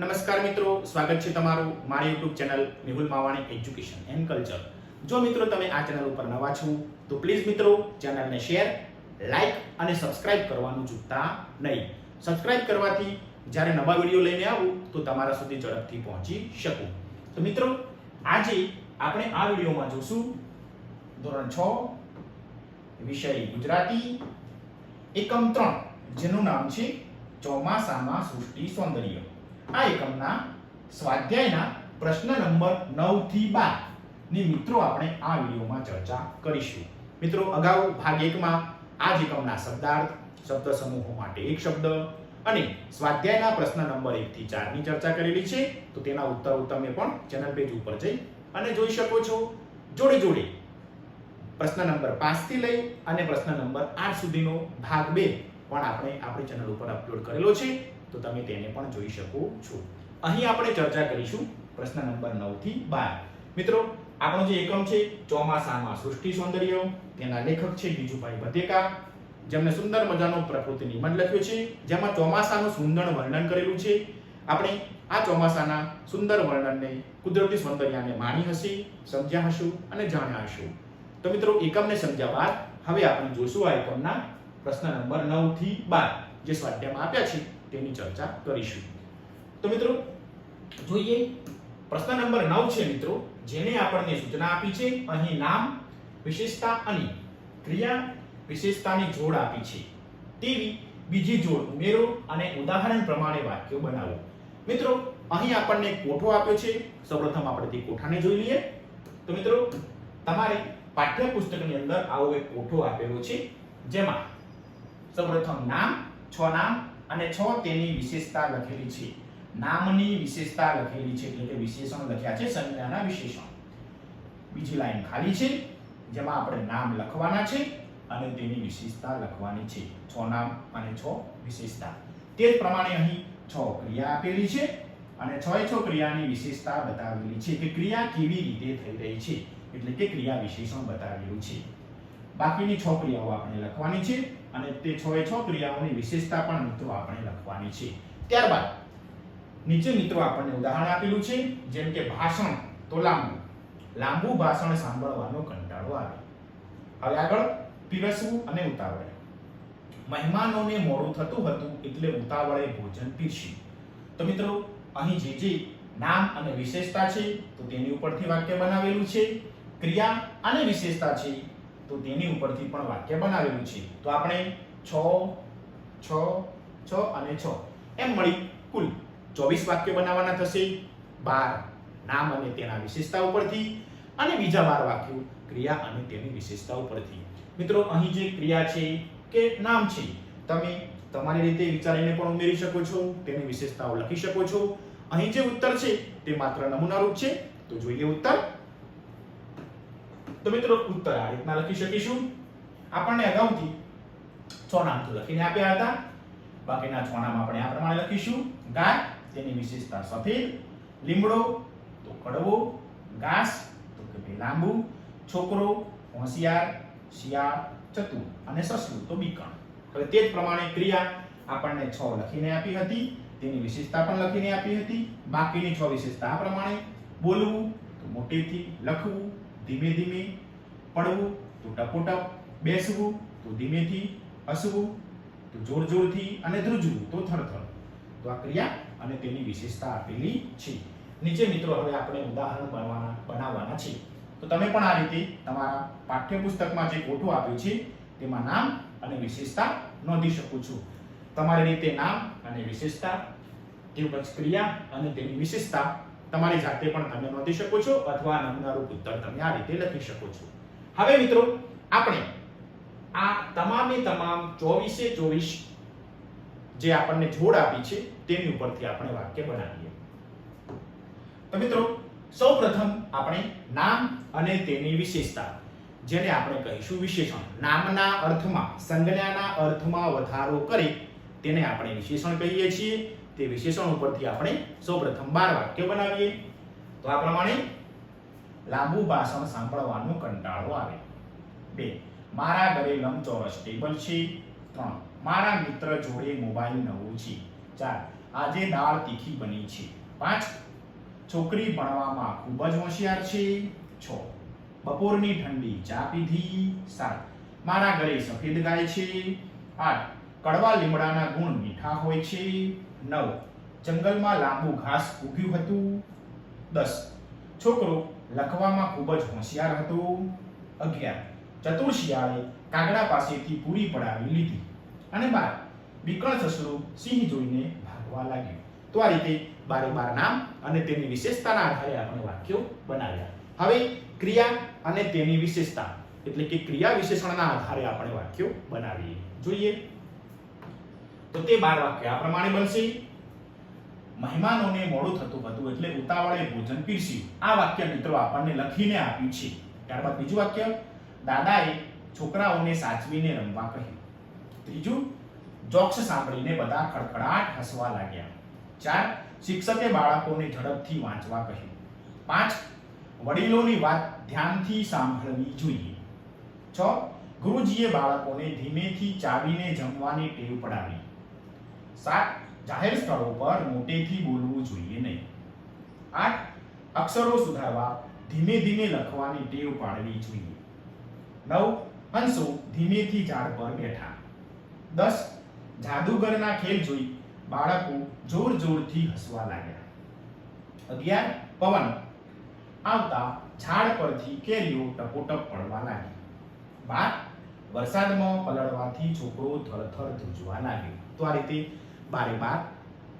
નમસ્કાર મિત્રો, સ્વાગત છે તમારું મારી YouTube channel Mehul Mavani education and culture જો મિત્રો તમે આ ચેનલ ઉપર નવા છો, તો પ્લીઝ મિત્રો ચેનલને શેર લાઇક અને સબસ્ક્રાઇબ કરવાનું ચૂકતા નહીં. સબસ્ક્રાઇબ કરવાથી જ્યારે નવા વીડિયો લઈને આવું, તો તમારા સુધી ઝડપથી પહોંચી શકું. તો મિત્રો, આજે આપણે આ વિડીયોમાં જોશું ધોરણ છ, વિષય ગુજરાતી, એકમ ત્રણ, જેનું નામ છે ચોમાસામાં સૃષ્ટિ સૌંદર્ય. આ એકમના સ્વાધ્યાયના પ્રશ્ન નંબર 9 થી 12 ની મિત્રો આપણે આ વિડીયોમાં ચર્ચા કરીશું. મિત્રો, અગાઉ ભાગ 1 માં આ જ એકમના શબ્દાર્થ, શબ્દ સમૂહો માટે એક શબ્દ અને સ્વાધ્યાયના પ્રશ્ન નંબર 1 થી 4 ની ચર્ચા કરેલી છે. તો તેના ઉત્તરો તમે પણ ચેનલ પેજ ઉપર જઈ અને જોઈ શકો છો. જોડે જોડે પ્રશ્ન નંબર 5 થી લઈ અને પ્રશ્ન નંબર 8 સુધીનો ભાગ 2 પણ આપણે આપણી ચેનલ ઉપર અપલોડ કરેલો છે. તો તમે તેને પણ જોઈ શકો છો. અહીં આપણે ચર્ચા કરીશું પ્રશ્ન નંબર 9 થી 12 મિત્રો, આપણો જે એકમ છે, ચોમાસામાં સૃષ્ટિ સૌંદર્ય, તેના લેખક છે બીજુભાઈ બધેકા જેમણે સુંદર મજાનો પ્રકૃતિ નિબંધ લખ્યો છે, જેમાં ચોમાસાનું સુંદર વર્ણન કરેલું છે. આપણે આ ચોમાસાના સુંદર વર્ણનને કુદરતી સૌંદર્યને માણી હશે, સમજ્યા હશું અને જાણ્યા હશું. તો મિત્રો, એકમને સમજ્યા બાદ હવે આપણે જોશું આ એકમના પ્રશ્ન નંબર નવથી બાર, જે સ્વાધ્યાયમાં આપ્યા છે. તેની ચર્ચા કરીશું. તો મિત્રો, જોઈએ. પ્રશ્ન નંબર 9 છે મિત્રો, જેને આપણને સૂચના આપી છે, અહીં નામ, વિશેષતા અને ક્રિયા વિશેષતાની જોડ આપી છે. તેવી બીજી જોડ ઉમેરો અને ઉદાહરણ પ્રમાણે વાક્યો બનાવો. મિત્રો, અહીં આપણને કોઠો આપ્યો છે. સૌપ્રથમ આપણે તે કોઠાને જોઈ લઈએ. તો મિત્રો, તમારે પાઠ્યપુસ્તકની અંદર આવો એક કોઠો આપેલો છે, જેમાં સૌપ્રથમ નામ, છ નામ અને છ તેની વિશેષતા લખેલી છે. નામની વિશેષતા લખેલી છે એટલે કે વિશેષણ લખ્યા છે સંજ્ઞાના વિશેષણ. બીજી લાઈન ખાલી છે, જેમાં આપણે નામ લખવાના છે અને તેની વિશેષતા લખવાની છે. છ નામ અને છ વિશેષતા. તે પ્રમાણે અહીં છ ક્રિયા આપેલી છે અને છ છ ક્રિયાની વિશેષતા બતાવેલી છે કે ક્રિયા કેવી રીતે થઈ રહી છે. એટલે કે ક્રિયા વિશેષણ બતાવેલું છે. બાકીની છ ક્રિયાઓ આપણે લખવાની છે. અને તે છ એ છ ક્રિયાઓની વિશેષતા પણ મિત્રો આપણે લખવાની છે. ત્યારબાદ નીચે મિત્રો આપણને ઉદાહરણ આપેલું છે, જેમ કે ભાષણ, તો લાંબુ. લાંબુ ભાષણ સાંભળવાનો કંટાળો આવે. હવે આગળ પીરસવું અને ઉતાવળે. મહેમાનોને મોડું થતું હતું એટલે ઉતાવળે ભોજન પીરસ્યું. તો મિત્રો, અહીં જે જે નામ અને વિશેષતા છે, તો તેની ઉપરથી વાક્ય બનાવેલું છે, ક્રિયા અને વિશેષતા છે તો તેની ઉપરથી પણ વાક્ય બનાવેલું છે. તો આપણે છ છ છ અને છ. એમ મળી કુલ ચોવીસ વાક્ય બનાવવાના થશે. બાર નામ અને તેના વિશેષતા ઉપરથી અને બીજા બાર વાક્યો ક્રિયા અને તેની વિશેષતા ઉપરથી. મિત્રો, અહીં જે ક્રિયા છે કે નામ છે, તમે તમારી રીતે વિચારીને પણ ઉમેરી શકો છો, તેની વિશેષતાઓ લખી શકો છો. અહીં જે ઉત્તર છે તે માત્ર નમૂનારૂપ છે. તો જોઈએ ઉત્તર. તો મિત્રો ઉત્તર આ રીતના લખી શકીશું. આપણને અગાઉથી છ નામ તો લખીને આપ્યા હતા. બાકીના છ નામ આપણે આ પ્રમાણે લખીશું. ગાય તેની વિશેષતા સફેદ. લીમડો, તો કડવો. ઘાસ, તો કે લાંબુ. છોકરો, હોશિયાર, શિયાળ, ચતુર અને સસલું, તો બીકણ. હવે તે જ પ્રમાણે ક્રિયા આપણને છ લખીને આપી હતી. તેની વિશેષતા પણ લખીને આપી હતી. બાકીની છ વિશેષતા આ પ્રમાણે. બોલવું, તો મોટેથી લખવું. ધીમે ધીમે પડવું, તો ટપોટપ બેસવું, તો ધીમેથી હસવું, તો જોર જોરથી અને ધ્રુજવું, તો થરથર. તો આ ક્રિયા અને તેની વિશેષતા આપેલી છે. નીચે મિત્રો હવે આપણે ઉદાહરણ બનાવવાના બનાવવાના છે. તો તમે પણ આ રીતે તમારા પાઠ્યપુસ્તકમાં જે કોઠો આપ્યું છે, તેમાં નામ અને વિશેષતા નોંધી શકો છો. તમારી રીતે નામ અને વિશેષતા, તેમજ ક્રિયા અને તેની વિશેષતા તમારી જાતે પણ તમે નોંધી શકો છો અથવા નમૂનારૂપ ઉત્તર તમે આ રીતે લખી શકો છો. હવે મિત્રો, આપણે આ તમામે તમામ ચોવીસે ચોવીસ જે આપણને જોડ આપી છે, તેની ઉપરથી આપણે વાક્ય બનાવીએ. તો મિત્રો, સૌપ્રથમ આપણે નામ અને તેની વિશેષતા, જેને આપણે કહીશું વિશેષણ. નામના અર્થમાં, સંજ્ઞાના અર્થમાં વધારો કરી તેને આપણે વિશેષણ કહીએ છીએ. તે વિશેષણ ઉપરથી આપણે સૌપ્રથમ બાર વાક્ય બનાવીએ. તો આ પ્રમાણે લાંબુ ભાષણ સાંભળવાનો કંટાળો આવે. બે, મારા ઘરે લંબચોરસ ટેબલ છે. ત્રણ, મારા મિત્ર જોડે મોબાઈલ નવું છે. ચાર, આજે દાળ તીખી બની છે. પાંચ, છોકરી ભણવામાં ખૂબ જ હોશિયાર છે. છ, બપોરની ઠંડી ચા પીધી. સાત, મારા ઘરે સફેદ ગાય છે. આઠ, કડવા લીમડાના ગુણ મીઠા હોય છે. નવ. જંગલમાં લાંબુ ઘાસ ઉગ્યું હતું. દસ. છોકરો લખવામાં ખૂબ જ હોશિયાર હતો. અગિયાર. ચતુર શિયાળે કાગડા પાસેથી પૂરી પડાવી લીધી. અને બાર. વિકળ સસરો સિંહ જોઈને ભાગવા લાગ્યું. તો આ રીતે બારે બાર નામ અને તેની વિશેષતાના આધારે આપણે વાક્યો બનાવ્યા. હવે ક્રિયા અને તેની વિશેષતા. એટલે કે ક્રિયા વિશેષણના આધારે આપણે વાક્યો બનાવીએ. જોઈએ. તો તે બાર વાક્ય આ પ્રમાણે બનશે. મહેમાનોને મોડું થતું હતું એટલે ઉતાવળે ભોજન પીરસ્યું. આ વાક્ય મિત્રો આપણને લખીને આપ્યું છે. ત્યારબાદ બીજું વાક્ય, દાદાએ છોકરાઓને સાચવીને રમવા કહ્યું. ત્રીજું, જોક્સ સાંભળીને બધા ખડખડાટ હસવા લાગ્યા. ચાર, શિક્ષકે બાળકોને ઝડપથી વાંચવા કહ્યું. પાંચ, વડીલોની વાત ધ્યાનથી સાંભળવી જોઈએ. છ, ગુરુજીએ બાળકોને ધીમેથી ચાવીને જમવાની ટેવ પડાવી. સાત જાહેર સ્થળો પર મોટેથી બોલવું જોઈએ નહીં. આઠ, અક્ષરો સુધારવા, ધીમે ધીમે લખવાની ટેવ પાડવી જોઈએ. નવ હંસો ધીમેથી ઝાડ પર બેઠા. દસ, જાદુગરના ખેલ જોઈ બાળકો જોર જોરથી હસવા લાગ્યા. અગિયાર, પવન આવતા ઝાડ પરથી કેરીઓ ટપોટપ પડવા લાગી. બાર, વરસાદમાં પલળવાથી છોકરો થરથર ધ્રુજવા લાગ્યો. તો આ રીતે બારે બાર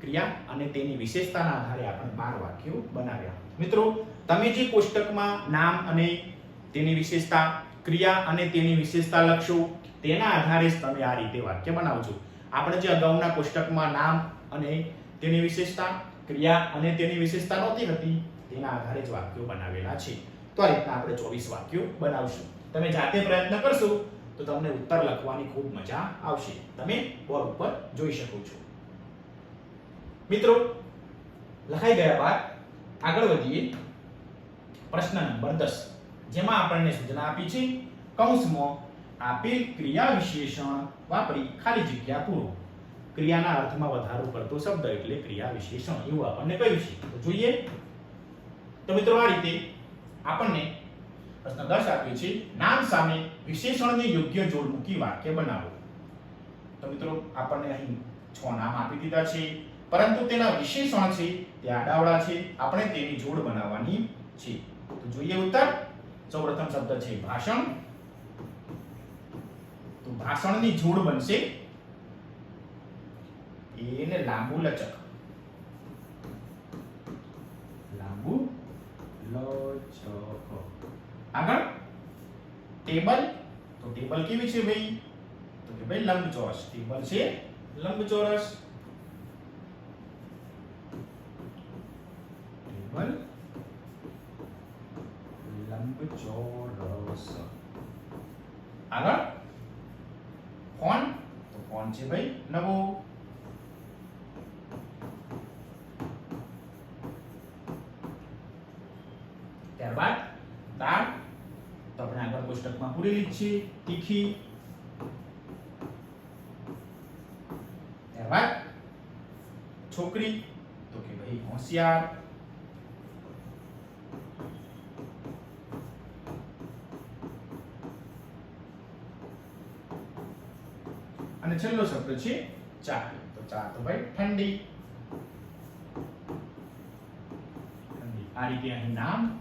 ક્રિયા અને તેની વિશેષતાના આધારે આપણે બાર વાક્યો બનાવ્યા. મિત્રો, તમે જે કોષ્ટકમાં નામ અને તેની વિશેષતા, ક્રિયા અને તેની વિશેષતા લખશો, તેના આધારે જ તમે આ રીતે વાક્ય બનાવજો. આપણે જે અગાઉના કોષ્ટકમાં નામ અને તેની વિશેષતા, ક્રિયા અને તેની વિશેષતા નહોતી હતી, તેના આધારે જ વાક્યો બનાવેલા છે. તો આ રીતના આપણે ચોવીસ વાક્યો બનાવશું. તમે જાતે પ્રયત્ન કરશો તો તમને ઉત્તર લખવાની ખૂબ મજા આવશે. તમે બોર્ડ ઉપર જોઈ શકો છો. મિત્રો, લખાઈ ગયા બાદ આગળ વધીએ. પ્રશ્ન નંબર 10 જેમાં આપણને સૂચના આપી છે, કૌંસમાં આપેલ ક્રિયા વિશેષણ વાપરી ખાલી જગ્યા પૂરો. ક્રિયાના અર્થમાં વધારો કરતો શબ્દ એટલે ક્રિયા વિશેષણ એવું આપણને કહ્યું છે. તો જોઈએ. તો મિત્રો આ રીતે આપણને પ્રશ્ન દસ આપ્યો છે, નામ સામે વિશેષણને યોગ્ય જોડ મૂકી વાક્ય બનાવો. તો મિત્રો, આપણને અહીં છ નામ આપી દીધા છે. પરંતુ તેના વિશેષણ છે? તે આડાવડા છે. આપણે તેની જોડ બનાવવાની છે. તો જોઈએ ઉત્તર. સૌપ્રથમ શબ્દ છે ભાષણ. તો ભાષણની જોડ બનશે એને લાંબુ લચક. લાંબુ લચક. આગળ. ટેબલ. તો ટેબલ કેવી છે ભાઈ? તો કે ભાઈ લંબચોરસ. ટેબલ છે લંબચોરસ. ટેબલ લંબચોરસ આગળ ફોન તો ફોન છે ભાઈ નવો ત્યારબાદ દાળ તો આપણે આગળ કોષ્ટકમાં પૂરેલી જ છે તીખી ત્યારબાદ છોકરી તો કે ભાઈ હોશિયાર છેલ્લો શબ્દ છે ચા. તો ચા તો ભાઈ ઠંડી. ઠંડી. આ રીતે અહીં નામ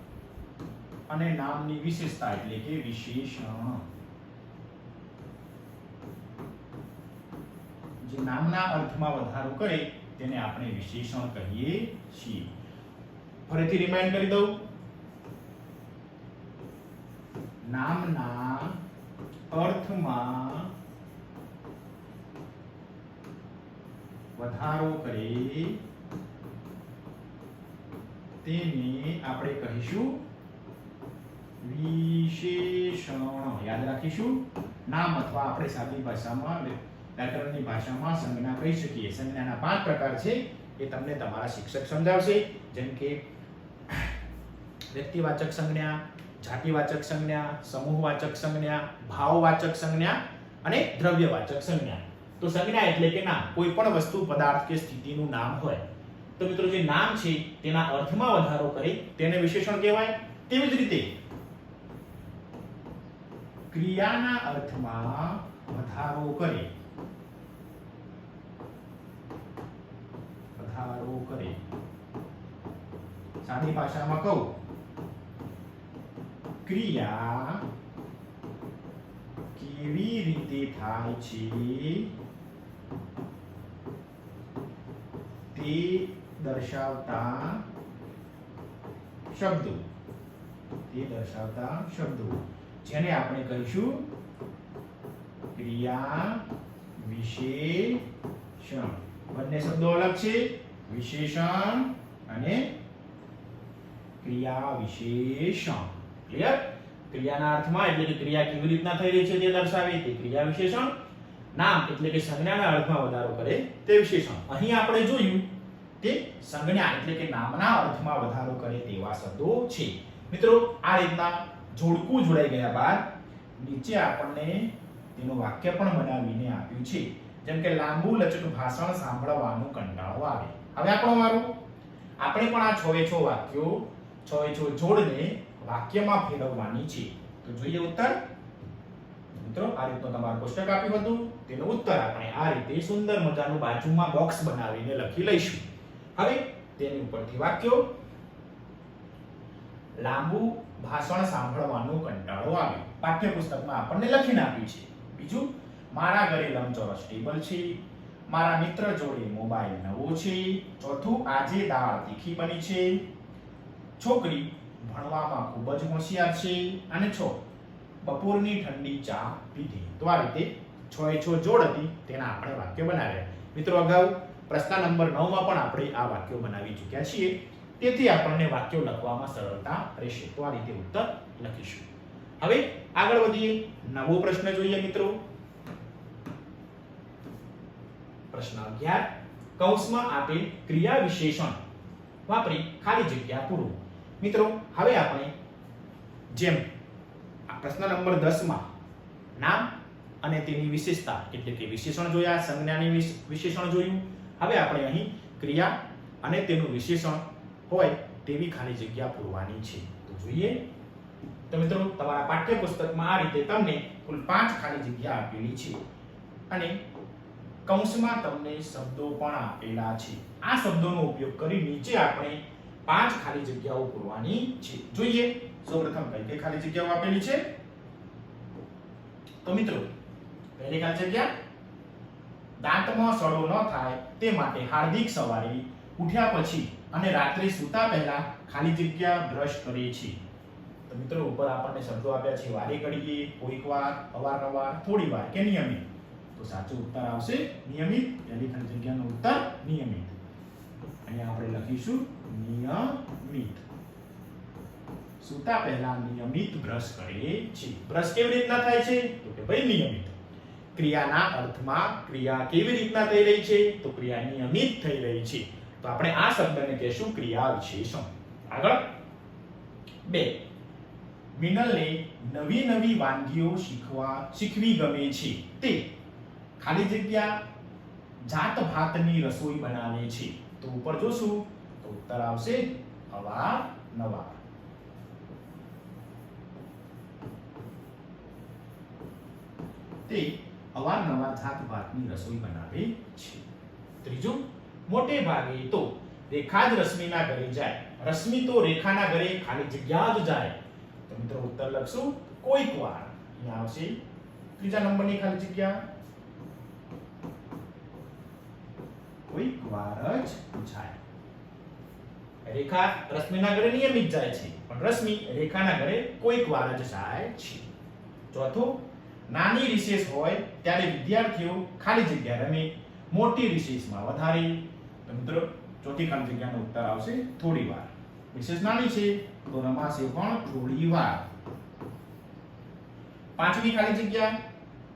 અને નામની વિશેષતા એટલે કે વિશેષણ. જે નામના અર્થમાં વધારો કરે તેને આપણે વિશેષણ કહીએ છીએ. ફરીથી રિમાઇન્ડ કરી દઉં. નામના અર્થમાં વધારો કરે તેને આપણે કહીશું વિશેષણ. યાદ રાખીશું? નામ અથવા આપણે સાદી ભાષામાં વ્યાકરણની ભાષામાં સંજ્ઞા કહી શકીએ. સંજ્ઞાના પાંચ પ્રકાર છે એ તમને તમારા શિક્ષક સમજાવશે. જેમ કે વ્યક્તિવાચક સંજ્ઞા, જાતિવાચક સંજ્ઞા, સમૂહવાચક સંજ્ઞા, ભાવવાચક સંજ્ઞા અને દ્રવ્યવાચક સંજ્ઞા. તો સંજ્ઞા એટલે કે નામ. કોઈ પણ વસ્તુ, પદાર્થ કે સ્થિતિનું નામ હોય. તો મિત્રો જે નામ છે, તેના અર્થમાં વધારો કરે તેને વિશેષણ કહેવાય. તેવી જ રીતે ક્રિયાના અર્થમાં વધારો કરે. વધારો કરે. સાદી ભાષામાં કહું. ક્રિયા કેવી રીતે થાય છે? તે દર્શાવતા શબ્દો તે દર્શાવતા શબ્દો જેને આપણે કહીશું ક્રિયા વિશેષણ. બંને શબ્દો અલગ છે. વિશેષણ અને ક્રિયા વિશેષણ. ક્લિયર ક્રિયાના અર્થમાં એટલે કે ક્રિયા કેવી રીતના થઈ રહી છે તે દર્શાવે તે ક્રિયા વિશેષણ નામ એટલે કે સંજ્ઞાના અર્થમાં વધારો કરે તે વિશેષણ અહીં આપણે જોયું તે સંજ્ઞા એટલે કે નામના અર્થમાં વધારો કરે તેવા શબ્દો છે. મિત્રો, આ રીતના જોડકું જોડાઈ ગયા બાદ નીચે આપણને તેનું વાક્ય પણ બનાવીને આપ્યું છે. જેમ કે લાંબુ લચક ભાષણ સાંભળવાનું કંટાળો આવે. હવે આપણો વારો. આપણે પણ આ છ છ વાક્યો છ છ જોડને વાક્યમાં ફેરવવાની છે. તો જોઈએ ઉત્તર. મિત્રો, આ રીતનું તમારું પુસ્તક આપ્યું હતું. તેનો ઉત્તર આપણે આ રીતે સુંદર મજાનું બાજુમાં બોક્સ બનાવીને લખી લઈશું. હવે તેની ઉપરથી વાક્યો. લાંબુ ભાષણ સાંભળવાનો કંટાળો આવે. પાઠ્યપુસ્તકમાં આપણને લખીને આપ્યું છે. બીજું, મારા ઘરે લંબચોરસ ટેબલ છે. મારા મિત્ર જોડે મોબાઈલ નવો છે. ચોથું, આજે દાળ તીખી બની છે. છોકરી ભણવામાં ખૂબ જ હોશિયાર છે. અને છો, બપોરની ઠંડી ચા પીધી. તો આ રીતે છ છ જોડ હતી, તેના આપણે વાક્ય બનાવ્યા. મિત્રો, અગાઉ પ્રશ્ન નંબર 9 માં પણ આપણે આ વાક્યો બનાવી ચૂક્યા છીએ. તેથી આપણને વાક્યો લખવામાં સરળતા રહેશે. તો આ રીતે ઉત્તર લખીશું. હવે આગળ વધીએ. નવો પ્રશ્ન જોઈએ, મિત્રો. પ્રશ્ન 11 કૌંસમાં આપેલ ક્રિયા વિશેષણ વાપરી ખાલી જગ્યા પૂરો. મિત્રો, હવે આપણે જેમ આ પ્રશ્ન નંબર દસમાં નામ અને તેની વિશેષતા એટલે કે વિશેષણ જોયા, સંજ્ઞાની વિશ- વિશેષણ જોયું. હવે આપણે અહીં ક્રિયા અને તેનું વિશેષણ હોય તેવી ખાલી જગ્યા પૂરવાની છે. તો જોઈએ. તો મિત્રો, તમારા પાઠ્યપુસ્તકમાં આ રીતે તમને કુલ પાંચ ખાલી જગ્યા આપેલી છે. અને કૌંસમાં તમને શબ્દો પણ આપેલા છે. આ શબ્દોનો ઉપયોગ કરી નીચે આપણે પાંચ ખાલી જગ્યાઓ પૂરવાની છે. જોઈએ. સૌપ્રથમ કઈ કઈ ખાલી જગ્યાઓ આપેલી છે? તો મિત્રો પહેલી ખાલી જગ્યા? દાંતમાં સડો ન થાય તે માટે હાર્દિક સવારે ઉઠ્યા પછી અને રાત્રે સૂતા પહેલા ખાલી જગ્યા બ્રશ કરીએ છીએ. તો મિત્રો, ઉપર આપણને શબ્દો આપ્યા છે, વારે ઘડીએ, કોઈક વાર, અવારનવાર, થોડી વાર કે નિયમિત. તો સાચો ઉત્તર આવશે નિયમિત, પહેલી ખાલી જગ્યાનો ઉત્તર નિયમિત. અહીંયા આપણે લખીશું નિયમિત. સૂતા પહેલા નિયમિત બ્રશ કરે છે બ્રશ કેવી રીતના થાય છે? તો કે ભાઈ નિયમિત. ક્રિયાના અર્થમાં ક્રિયા કેવી રીતના થઈ રહી છે? તો ક્રિયા નિયમિત થઈ રહી છે. તો આપણે આ શબ્દને કહેશું ક્રિયા વિશેષણ. આગળ. બે. મિનલને નવી નવી વાનગીઓ શીખવા શીખવી ગમે છે. તે ખાલી જગ્યા જાત ભાતની રસોઈ બનાવે છે. તો ઉપર જોશું, તો ઉત્તર આવશે અવાર નવાર તે અવારનવાર જાત ભાતની રસોઈ બનાવે છે. ત્રીજું, મોટે ભાગે તો રેખા જ રશ્મિના ઘરે જાય. રશ્મિ તો રેખાના ઘરે ખાલી જગ્યા જ જાય. તો મિત્રો ઉત્તર લખશું, કોઈક વાર. અહીંયા આવશે. ત્રીજા નંબરની ખાલી જગ્યા. કોઈક વાર જ જાય. રેખા રશ્મિના ઘરે નિયમિત જાય છે. પણ રશ્મિ રેખાના ઘરે કોઈક વાર જ જાય છે. ચોથું નાની રિસેસ હોય ત્યારે વિદ્યાર્થીઓ ખાલી જગ્યા રમે, મોટી રિસેસમાં વધારે. તો મિત્રો, ચોથી ખાલી જગ્યાનો ઉત્તર આવશે થોડી વાર. રિસેસ નાની છે, તો રમાશે પણ થોડી વાર. પાંચમી ખાલી જગ્યા,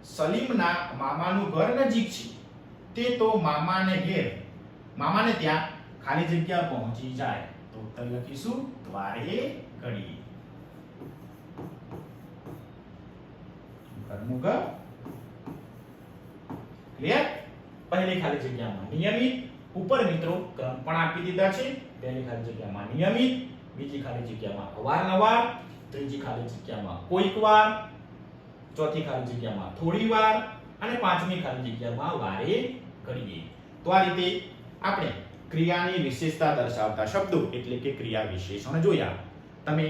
સલીમના મામાનું ઘર નજીક છે. તે તો મામાને ઘેર. મામાને ત્યાં ખાલી જગ્યા પહોંચી જાય. તો ઉત્તર લખીશું, દ્વારે ઘડીએ. ઘરનું ક્લિયર પહેલી ખાલી જગ્યામાં નિયમિત ઉપર મિત્રો ક્રમ પણ આપી દીધા છે પહેલી ખાલી જગ્યામાં નિયમિત બીજી ખાલી જગ્યામાં અવારનવાર ત્રીજી ખાલી જગ્યામાં કોઈક વાર ચોથી ખાલી જગ્યામાં થોડી વાર અને પાંચમી ખાલી જગ્યામાં વારે કરીએ તો આ રીતે આપણે ક્રિયાની વિશેષતા દર્શાવતા શબ્દો એટલે કે ક્રિયા વિશેષણ જોયા તમે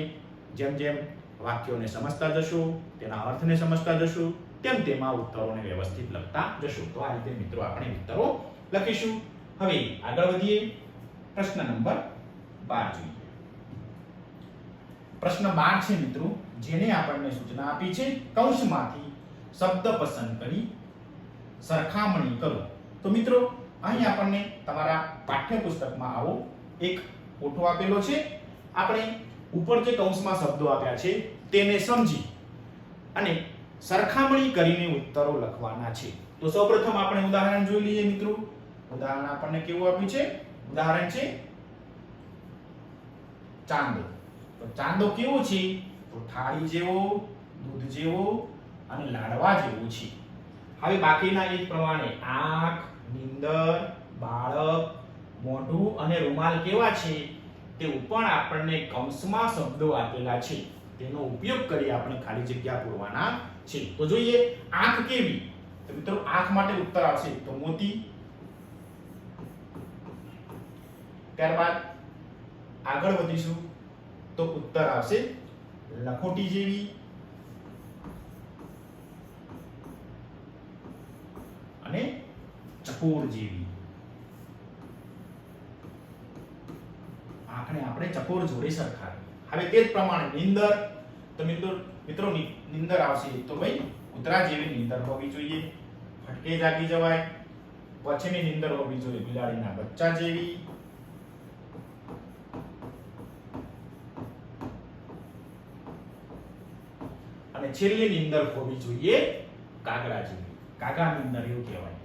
જેમ જેમ વાક્યોને સમજતા જશો, તેના અર્થને સમજતા જશો, તેમ તેમાં ઉત્તરોને વ્યવસ્થિત લખતા જશો. તો આ રીતે મિત્રો આપણે ઉત્તરો લખીશું. હવે આગળ વધીએ. પ્રશ્ન નંબર 12 જોઈએ. પ્રશ્ન 12 છે મિત્રો, જેને આપણને સૂચના આપી છે, કૌંસમાંથી શબ્દ પસંદ કરી સરખામણી કરો. તો મિત્રો, અહીં આપણને તમારા પાઠ્યપુસ્તકમાં આવો એક ફોટો આપેલો છે. આપણે ઉપર જે કૌંસમાં શબ્દો આપ્યા છે, તેને સમજી અને સરખામણી કરીને ઉત્તરો લખવાના છે. તો સૌપ્રથમ આપણે ઉદાહરણ જોઈ લઈએ મિત્રો. ઉદાહરણ આપણને કેવું આપ્યું છે? ઉદાહરણ છે ચાંદો. તો ચાંદો કેવો છે? તો થાળી જેવો, દૂધ જેવો અને લાડવા જેવો છે. હવે બાકીના એ પ્રમાણે આંખ, નીંદર, બાળક, મોઢું અને રૂમાલ કેવા છે? તે પણ આપણને કૌંસમાં શબ્દો આપેલા છે, તેનો ઉપયોગ કરી આપણે ખાલી જગ્યા પૂરવાના છે. તો જોઈએ, આંખ કેવી? તો મિત્રો, આંખ માટે ઉત્તર આવશે તો મોતી. ત્યારબાદ આગળ વધીશું તો ઉત્તર આવશે લખોટી જેવી. અને ચકોર જેવી. આંખને આપણે ચકોર જોડે સરખાવીએ. હવે તે જ પ્રમાણે નીંદર, તો મિત્રો મિત્રો નીંદર આવશે તો ભાઈ કૂતરા જેવી નીંદર હોવી જોઈએ, ફટકે જાગી જવાય પછીની નીંદર હોવી જોઈએ, બિલાડીના બચ્ચા જેવી. અને છેલ્લી નીંદર હોવી જોઈએ કાગડા જેવી. કાગા નીંદર એવું કહેવાય.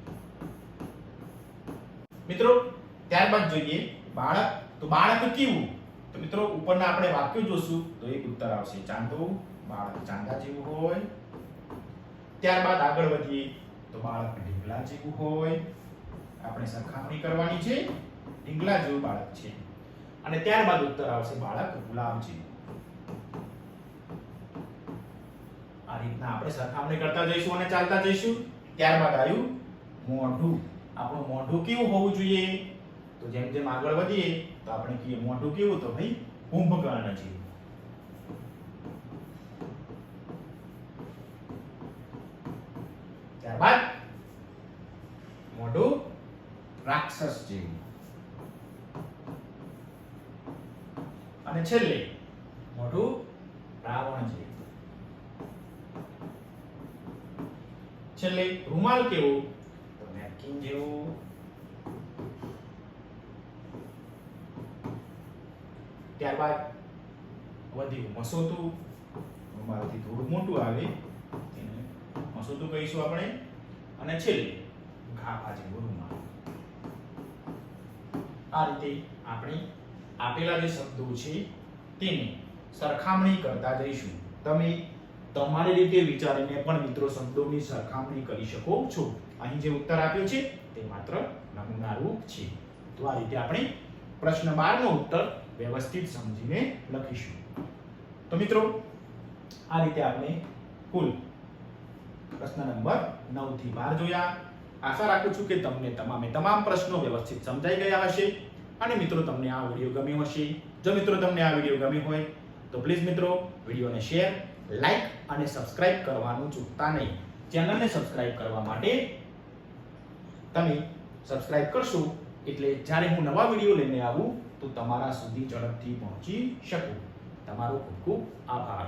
મિત્રો, ત્યારબાદ જોઈએ બાળક તો બાળક કેવું? તો મિત્રો, ઉપરના આપણે વાક્યો જોશું, તો એક ઉત્તર આવશે. ચાંદો, બાળક ચાંદા જેવું હોય. ત્યારબાદ આગળ વધીએ, તો બાળક ઢીંગલા જેવું હોય. આપણે સરખામણી કરવાની છે. ઢીંગલા જેવું બાળક છે. અને ત્યારબાદ ઉત્તર આવશે બાળક ગુલાબ જેવું આ રીતના આપણે સરખામણી કરતા જઈશું અને ચાલતા જઈશું. ત્યારબાદ આવ્યું મોઢું. આપણું મોઢું કેવું હોવું જોઈએ? તો જેમ જેમ આગળ વધીએ, તો આપણે કહીએ, મોટું કેવું? તો ભાઈ, કુંભકર્ણ છે. ત્યારબાદ, મોટું રાક્ષસ જેવું. અને છેલ્લે, મોટું રાવણ જેવું છેલ્લે, રૂમાલ કેવું? તો નેપકિન જેવું. ત્યારબાદ વધ્યું મસોતું મારાથી થોડું મોટું આવે તેને મસોતું કહીશું આપણે. અને છેલ્લે ઘા જેવું રૂમાલ આ રીતે આપણે આપેલા જે શબ્દો છે, તેને સરખામણી કરતા જઈશું. તમે તમારી રીતે વિચારીને પણ મિત્રો શબ્દોની સરખામણી કરી શકો છો. અહીં જે ઉત્તર આપ્યો છે, તે માત્ર નમૂનારૂપ છે. તો આ રીતે આપણે પ્રશ્ન 12 નો ઉત્તર વ્યવસ્થિત સમજીને લખીશું. તો મિત્રો, આ રીતે આપણે કુલ પ્રશ્ન નંબર નવથી બાર જોયા. આશા રાખું છું કે તમને તમામે તમામ પ્રશ્નો વ્યવસ્થિત સમજાઈ ગયા હશે. અને મિત્રો, તમને આ વીડિયો ગમ્યો હશે. જો મિત્રો, તમને આ વીડિયો ગમ્યો હોય, તો પ્લીઝ મિત્રો, વિડીયોને શેર લાઈક અને સબસ્ક્રાઇબ કરવાનું ચૂકતા નહીં. ચેનલને સબસ્ક્રાઇબ કરવા માટે તમે સબસ્ક્રાઇબ કરશો એટલે જ્યારે હું નવા વીડિયો લઈને આવું, તો તમારા સુધી ઝડપથી પહોંચી શકું. તમારો ખૂબ ખૂબ આભાર.